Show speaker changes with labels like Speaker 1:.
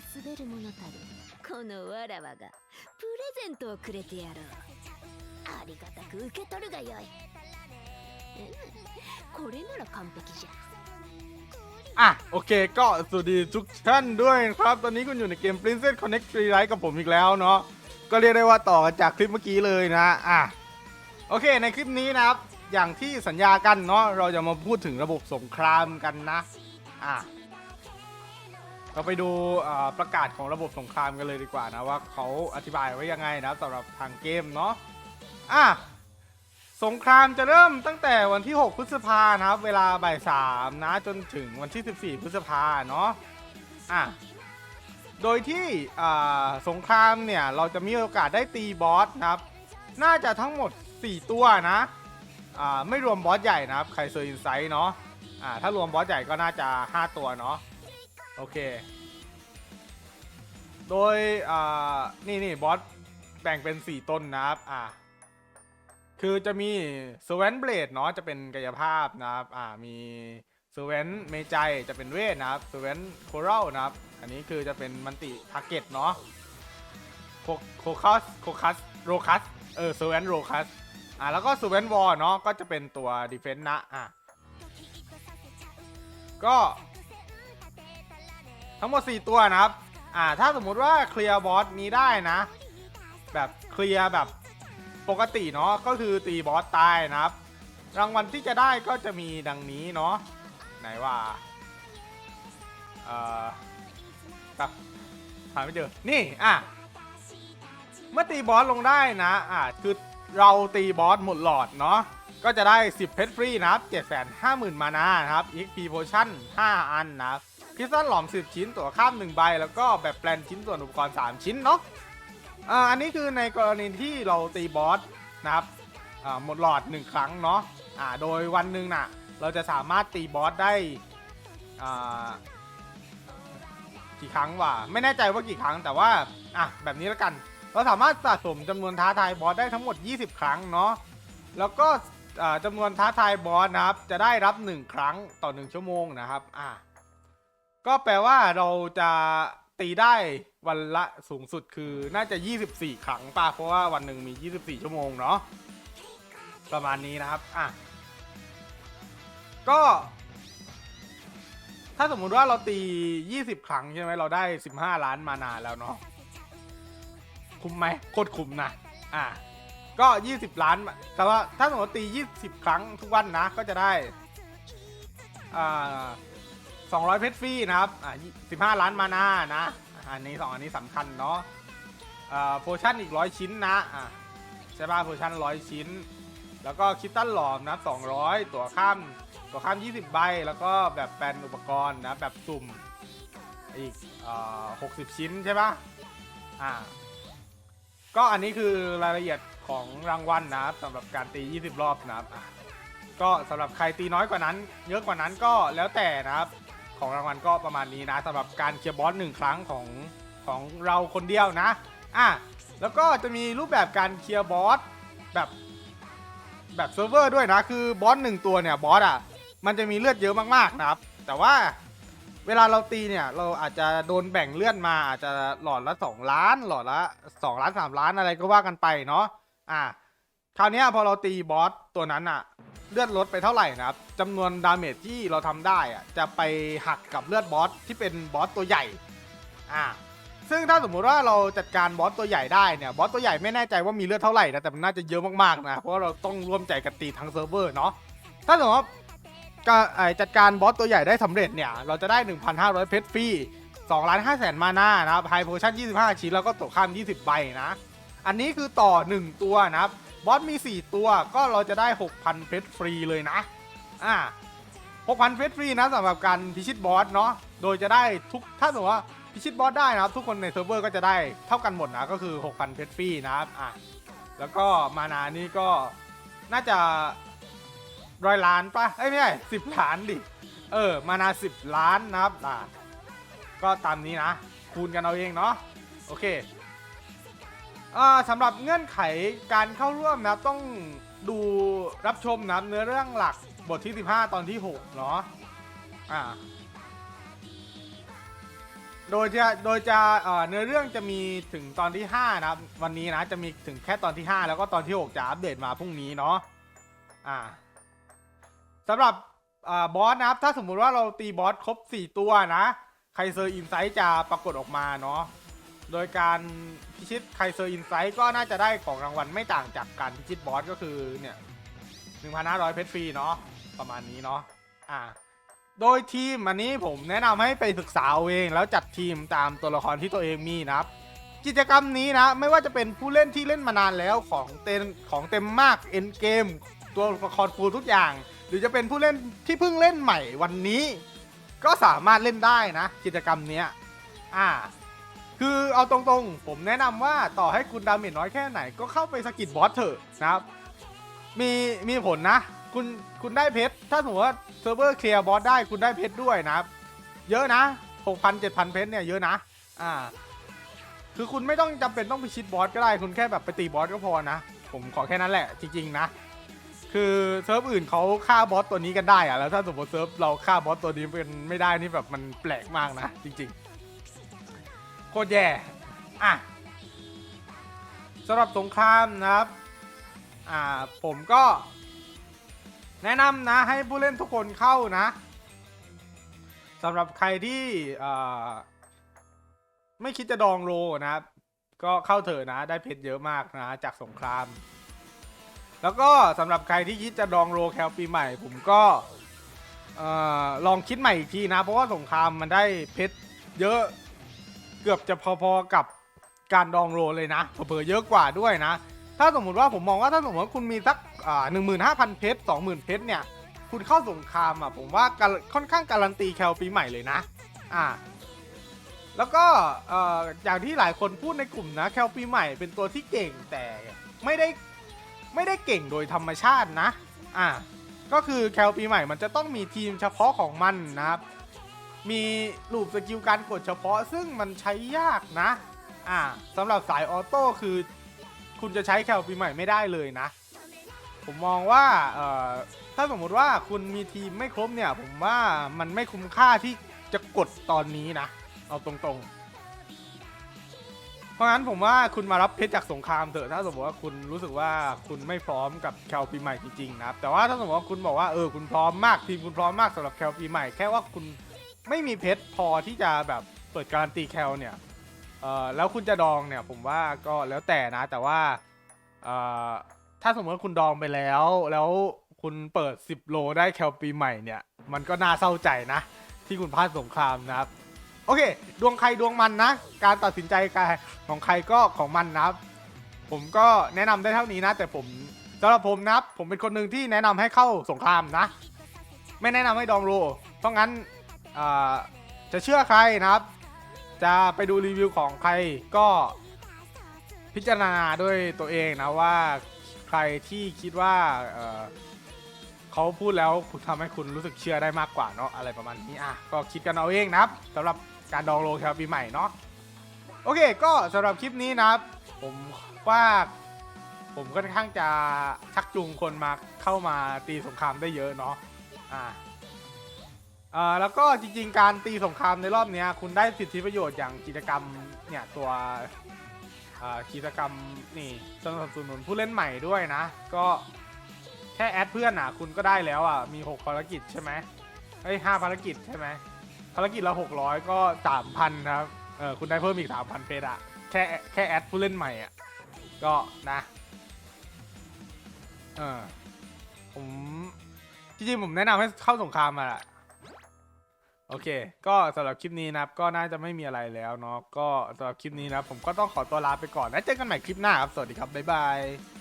Speaker 1: 滑る者たるこのわらわがプレゼントをくれてやろうありがたく受け取るがよいうんこれなら完璧じゃ
Speaker 2: อ่ะโอเคก็สวัสดีทุกท่านด้วยนะครับ ตอนนี้คุณอยู่ในเกม Princess Connect Free Ride กับผมอีกแล้วเนาะก็เรียกได้ว่าต่อกันจากคลิปเมื่อกี้เลยนะอ่ะโอเคในคลิปนี้นะครับ อย่างที่สัญญากันเนาะเราจะมาพูดถึงระบบสงครามกันนะอ่ะ เราไปดูอ่าประกาศของระบบสงครามกันเลยดีกว่านะว่าเขาอธิบายไว้ยังไงนะสำหรับทางเกมเนาะอะสงครามจะเริ่มตั้งแต่วันที่ 6 พฤษภานะครับ เวลาบ่ายสามนะจนถึงวันที่ 14 พฤษภาเนาะอะโดยที่อ่าสงครามเนี่ย เราจะมีโอกาสได้ตีบอสนะครับ น่าจะทั้งหมด 4 ตัวนะอ่าไม่รวมบอสใหญ่นะครับใครเซอร์อินไซต์เนาะอ่าถ้ารวมบอสใหญ่ก็น่าจะ 5 ตัวเนาะ โอเค โดย อ่า นี่นี่บอส แบ่งเป็น 4 ต้นนะครับ อ่า คือจะมี s w เวนเบลดเนาะ จะเป็นกายภาพนะครับ อ่า มี s w เวนเมจัยจะเป็นเวทนะครับ s w เวนโครัลนะครับ อันนี้คือจะเป็นมันติทาร์เก็ตเนาะ โคโคคัส โคคัส โรคัส เออ s w เวนโรคัส อ่า แล้วก็ s w เวนวอลเนาะ ก็จะเป็นตัวดีเฟนต์นะ อะก็ ทั้งหมด 4 ตัวนะครับ อ่า ถ้าสมมุติว่าเคลียร์บอสนี้ได้นะ แบบเคลียร์แบบปกติเนาะ ก็คือตีบอสตายนะครับ รางวัลที่จะได้ก็จะมีดังนี้เนาะ ไหนว่า เอ่อครับหาไม่เจอ นี่อะเมื่อตีบอสลงได้นะ อะคือเราตีบอสหมดหลอดเนาะ ก็จะได้ 10 เพชรฟรีนะครับ750,000 มานานะครับ XP Potion 5 อันนะครับ พิซซ่าหลอม10ชิ้นตัวข้าม1ใบ แล้วก็แบบแปลนชิ้นส่วนอุปกรณ์ 3 ชิ้นเนาะอ่าอันนี้คือในกรณีที่เราตีบอสนะครับอ่าหมดหลอดหนึ่งครั้งเนาะอ่าโดยวันหนึ่งน่ะเราจะสามารถตีบอสได้อ่ากี่ครั้งวะไม่แน่ใจว่ากี่ครั้งแต่ว่าอะแบบนี้แล้วกัน เราสามารถสะสมจำนวนท้าทายบอสได้ทั้งหมด 20 ครั้งเนาะแล้วก็อ่าจำนวนท้าทายบอสนะครับ จะได้รับ 1 ครั้งต่อ 1 ชั่วโมงนะครับอะ ก็แปลว่าเราจะตีได้วันละสูงสุดคือน่าจะ 24 ครั้งป่ะเพราะว่าวันหนึ่งมี 24 ชั่วโมงเนาะประมาณนี้นะครับอะก็ ถ้าสมมุติว่าเราตี 20 ครั้งใช่ไหมเราได้ 15 ล้านมานาแล้วเนาะคุ้มไหมโคตรคุ้มนะอะก็ 20 ล้าน แต่ว่าถ้าสมมติตี 20 ครั้งทุกวันนะก็จะได้อ่า 200 เพชรฟรีนะครับอ่า15 ล้านมานานะ อันนี้สองอันนี้สำคัญเนาะอ่าโพชั่นอีก 100 ชิ้นนะอ่าใช่ป่ะโพชั่น 100 ชิ้น แล้วก็คิตตันหลอมนะ200 ตัวข้ามตัวข้าม 20 ใบ แล้วก็แบบแปลนอุปกรณ์นะแบบสุ่มอีกอ่า60 ชิ้นใช่ป่ะอ่าก็อันนี้คือรายละเอียดของรางวัลนะครับสำหรับการตี 20 รอบนะครับก็สำหรับใครตีน้อยกว่านั้น เยอะกว่านั้นก็แล้วแต่นะครับ ของรางวัลก็ประมาณนี้นะสำหรับการเคลียร์บอสหนึ่งครั้งของของเราคนเดียวนะอะแล้วก็จะมีรูปแบบการเคลียร์บอสแบบแบบเซิร์ฟเวอร์ด้วยนะ คือบอสหนึ่งตัวเนี่ยบอสอะมันจะมีเลือดเยอะมากๆนะครับ แต่ว่าเวลาเราตีเนี่ยเราอาจจะโดนแบ่งเลือดมาอาจจะหลอดละ2ล้าน หลอดละ2ล้าน3ล้านอะไรก็ว่ากันไปเนาะอะคราวนี้พอเราตีบอสตัวนั้นอะ เลือดลดไปเท่าไหร่นะครับจำนวนดาเมจที่เราทำได้อะจะไปหักกับเลือดบอสที่เป็นบอสตัวใหญ่อ่าซึ่งถ้าสมมุติว่าเราจัดการบอสตัวใหญ่ได้เนี่ยบอสตัวใหญ่ไม่แน่ใจว่ามีเลือดเท่าไหร่นะแต่มันน่าจะเยอะมากๆนะเพราะเราต้องร่วมใจกันตีทั้งเซิร์ฟเวอร์เนาะถ้าสมมติว่าการจัดการบอสตัวใหญ่ได้สำเร็จเนี่ยเราจะได้ 1,500 เพชรฟรี2ล้าน5แสนมานานะครับไฮโพชั่น25 ชิ้นแล้วก็ตกข้าม 20 ใบนะ อันนี้คือต่อ 1 ตัวนะครับ บอสมี 4 ตัวก็เราจะได้ 6,000 เพชรฟรีเลยนะ อ่า 6,000 เพชรฟรีนะสำหรับการพิชิตบอสเนาะ โดยจะได้ทุก ถ้าสมมติว่าพิชิตบอสได้นะครับ ทุกคนในเซิร์ฟเวอร์ก็จะได้เท่ากันหมดนะ ก็คือ 6,000 เพชรฟรีนะครับ อะแล้วก็มานานี่ก็น่าจะร้อยล้านปะเอ้ยไม่ใช่สิบล้านดิ เออ มานาสิบล้านนะครับ อ่า ก็ตามนี้นะ คูณกันเอาเองเนาะ โอเค อ่าสำหรับเงื่อนไขการเข้าร่วมนะครับต้องดูรับชมนะครับเนื้อเรื่องหลักบทที่ 15 ตอนที่ 6 เนาะอ่าโดยจะโดยจะเอ่อเนื้อเรื่องจะมีถึงตอนที่ 5 นะครับ วันนี้นะจะมีถึงแค่ตอนที่ 5 แล้วก็ตอนที่ 6 จะอัปเดตมาพรุ่งนี้เนาะอ่าสำหรับอบอสนะครับ ถ้าสมมุติว่าเราตีบอสครบ 4 ตัวนะไครเซอร์อินไซต์จะปรากฏออกมาเนาะ โดยการพิชิตไคเซอร์อินไซต์ก็น่าจะได้ของรางวัลไม่ต่างจากการพิชิตบอสก็คือเนี่ย1,500 เพชรฟรีเนาะประมาณนี้เนาะอ่าโดยทีมอันนี้ผมแนะนำให้ไปศึกษาเอาเอง แล้วจัดทีมตามตัวละครที่ตัวเองมีนะครับ กิจกรรมนี้นะ ไม่ว่าจะเป็นผู้เล่นที่เล่นมานานแล้วของเต็มของเต็มมากเอ็นเกมตัวละครฟูลทุกอย่าง หรือจะเป็นผู้เล่นที่เพิ่งเล่นใหม่วันนี้ ก็สามารถเล่นได้นะ กิจกรรมเนี้ยอ่า คือเอาตรงๆ ผมแนะนำว่าต่อให้คุณดาเมจน้อยแค่ไหนก็เข้าไปสกิดบอสเถอะนะครับมีมีผลนะ คุณคุณได้เพชรถ้าสมมติว่าเซิร์ฟเวอร์เคลียร์บอสได้คุณได้เพชรด้วยนะครับ เยอะนะ6,000 7,000 เพชรเนี่ยเยอะนะอ่าคือคุณไม่ต้องจำเป็นต้องไปชิดบอสก็ได้ คุณแค่แบบไปตีบอสก็พอนะ ผมขอแค่นั้นแหละจริงๆนะ คือเซิร์ฟอื่นเขาฆ่าบอสตัวนี้กันได้อะแล้วถ้าสมมติเซิร์ฟเราฆ่าบอสตัวนี้เป็นไม่ได้นี่แบบมันแปลกมากนะจริง ๆ โคตรแย่อะสำหรับสงครามนะครับอ่าผมก็แนะนำนะให้ผู้เล่นทุกคนเข้านะสำหรับใครที่ไม่คิดจะดองโลนะครับ ก็เข้าเถอะนะได้เพชรเยอะมากนะจากสงคราม แล้วก็สำหรับใครที่คิดจะดองโลแคลปีใหม่ ผมก็ลองคิดใหม่อีกทีนะ เพราะว่าสงครามมันได้เพชรเยอะ เกือบจะพอๆกับการดองโลเลยนะเผลอเยอะกว่าด้วยนะ ถ้าสมมติว่าผมมองว่าถ้าสมมติว่าคุณมีสักหนึ่งหมื่นห้าพันเพชรสองหมื่นเพชรเนี่ยคุณเข้าสงครามอะผมว่าค่อนข้างการันตีแคลปีใหม่เลยนะอ่าแล้วก็เอ่ออย่างที่หลายคนพูดในกลุ่มนะแคลปีใหม่เป็นตัวที่เก่งแต่ไม่ได้ไม่ได้เก่งโดยธรรมชาตินะอ่าก็คือแคลปีใหม่มันจะต้องมีทีมเฉพาะของมันนะครับ มีลูปสกิลการกดเฉพาะซึ่งมันใช้ยากนะ อ่าสำหรับสายออโต้คือ คุณจะใช้แคลปีใหม่ไม่ได้เลยนะ ผมมองว่าเอ่อถ้าสมมติว่าคุณมีทีมไม่ครบเนี่ย ผมว่ามันไม่คุ้มค่าที่จะกดตอนนี้นะ เอาตรงๆ เพราะงั้นผมว่าคุณมารับเพชรจากสงครามเถอะถ้าสมมติว่าคุณรู้สึกว่าคุณไม่พร้อมกับแคลปีใหม่จริงๆนะครับแต่ว่าถ้าสมมติว่าคุณบอกว่าเออคุณพร้อมมากทีมคุณพร้อมมากสำหรับแคลปีใหม่แค่ว่าคุณ ไม่มีเพชรพอที่จะแบบเปิดการันตีแคลเนี่ยเอ่อแล้วคุณจะดองเนี่ยผมว่าก็แล้วแต่นะ แต่ว่าเอ่อถ้าสมมติว่าคุณดองไปแล้ว แล้วคุณเปิด 10 โลได้แคลปีใหม่เนี่ย มันก็น่าเศร้าใจนะ ที่คุณพลาดสงครามนะครับ โอเค ดวงใครดวงมันนะ การตัดสินใจการของใครก็ของมันนะครับ ผมก็แนะนำได้เท่านี้นะ แต่ผมสำหรับผมนะครับ ผมเป็นคนหนึ่งที่แนะนำให้เข้าสงครามนะ ไม่แนะนำให้ดองโลเพราะงั้น จะเชื่อใครนะครับ จะไปดูรีวิวของใครก็พิจารณาด้วยตัวเองนะว่าใครที่คิดว่าเเขาพูดแล้วคุณทำให้คุณรู้สึกเชื่อได้มากกว่าเนาะอะไรประมาณนี้อะก็คิดกันเอาเองนะครับสำหรับการดองโลแคลปีใหม่เนาะโอเคก็สำหรับคลิปนี้นะครับ ผมว่าผมค่อนข้างจะชักจูงคนมาเข้ามาตีสงครามได้เยอะเนาะอ่า อ่าแล้วก็จริงๆ การตีสงครามในรอบเนี้ย คุณได้สิทธิประโยชน์อย่างกิจกรรมเนี่ยตัวอ่ากิจกรรมนี่สนับสนุนผู้เล่นใหม่ด้วยนะ ก็แค่แอดเพื่อนอะ คุณก็ได้แล้วอะ มี 6 ภารกิจใช่ไหมไอ้ห้าภารกิจใช่ไหมภารกิจละ600 ก็ 3,000 ครับ เออคุณได้เพิ่มอีก 3,000 เพชรอะ แค่แค่แอดผู้เล่นใหม่อะ ก็นะ เออผมจริงๆผมแนะนำให้เข้าสงครามมาแหละ โอเค ก็สำหรับคลิปนี้นะครับ ก็น่าจะไม่มีอะไรแล้วเนาะ ก็สำหรับคลิปนี้นะครับผมก็ต้องขอตัวลาไปก่อน แล้วเจอกันใหม่คลิปหน้าครับ สวัสดีครับ บ๊ายบาย